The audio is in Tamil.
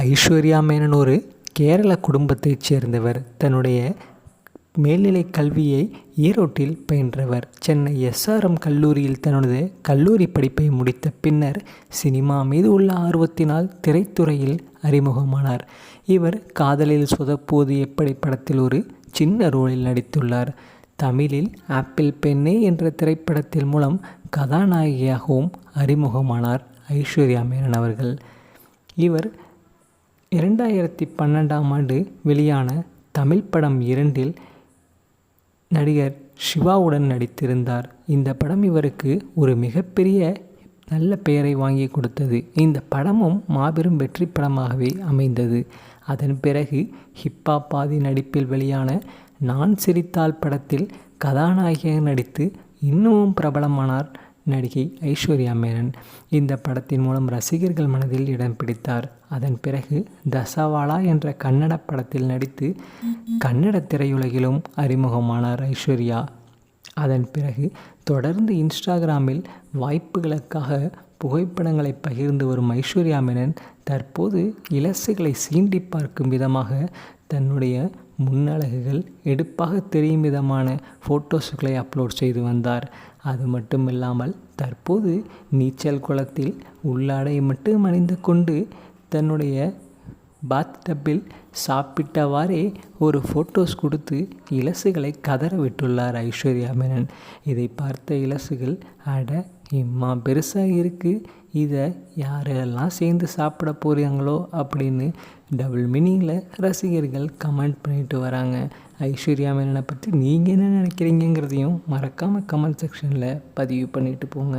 ஐஸ்வர்யா மேனன் ஒரு கேரள குடும்பத்தைச் சேர்ந்தவர். தன்னுடைய மேல்நிலை கல்வியை ஈரோட்டில் பயின்றவர். சென்னை எஸ்ஆர்எம் கல்லூரியில் தனது கல்லூரி படிப்பை முடித்த பின்னர் சினிமா மீது உள்ள ஆர்வத்தினால் திரைத்துறையில் அறிமுகமானார். இவர் காதலில் சொதப்புவது எப்படி படத்தில் ஒரு சின்ன ரோலில் நடித்துள்ளார். தமிழில் ஆப்பிள் பெண்ணே என்ற திரைப்படத்தின் மூலம் கதாநாயகியாகவும் அறிமுகமானார் ஐஸ்வர்யா மேனன் அவர்கள். இவர் இரண்டாயிரத்தி பன்னெண்டாம் ஆண்டு வெளியான தமிழ் படம் இரண்டில் நடிகர் சிவாவுடன் நடித்திருந்தார். இந்த படம் இவருக்கு ஒரு மிகப்பெரிய நல்ல பெயரை வாங்கி கொடுத்தது. இந்த படமும் மாபெரும் வெற்றி படமாகவே அமைந்தது. அதன் பிறகு ஹிப்பா பாதி நடிப்பில் வெளியான நான் சிரித்தால் படத்தில் கதாநாயகியாக நடித்து இன்னமும் பிரபலமானார். நடிகை ஐஸ்வர்யா மேனன் இந்த படத்தின் மூலம் ரசிகர்கள் மனதில் இடம் பிடித்தார். அதன் பிறகு தசவாலா என்ற கன்னட படத்தில் நடித்து கன்னட திரையுலகிலும் அறிமுகமானார் ஐஸ்வர்யா. அதன் பிறகு தொடர்ந்து இன்ஸ்டாகிராமில் வாய்ப்புகளுக்காக புகைப்படங்களை பகிர்ந்து வரும் ஐஸ்வர்யா மேனன் தற்போது இலசுகளை சீண்டி பார்க்கும் விதமாக தன்னுடைய முன்னழகுகள் எடுப்பாக தெரியும் விதமான ஃபோட்டோஸுகளை அப்லோட் செய்து வந்தார். அது மட்டும் இல்லாமல் தற்போது நீச்சல் குளத்தில் உள்ளாடை மட்டும் அணிந்து கொண்டு தன்னுடைய பாத் டப்பில் சாப்பிட்டவாறே ஒரு ஃபோட்டோஸ் கொடுத்து இலசுகளை கதற விட்டுள்ளார் ஐஸ்வர்யா மேனன். இதை பார்த்த இலசுகள் அட இம்மா பெருசாக இருக்குது இதை யாரெல்லாம் சேர்ந்து சாப்பிட போகிறாங்களோ அப்படின்னு டபுள் மீனிங்கில் ரசிகர்கள் கமெண்ட் பண்ணிட்டு வராங்க. ஐஸ்வர்யா மேனனை பற்றி நீங்கள் என்ன நினைக்கிறீங்கிறதையும் மறக்காமல் கமெண்ட் செக்ஷனில் பதிவு பண்ணிட்டு போங்க.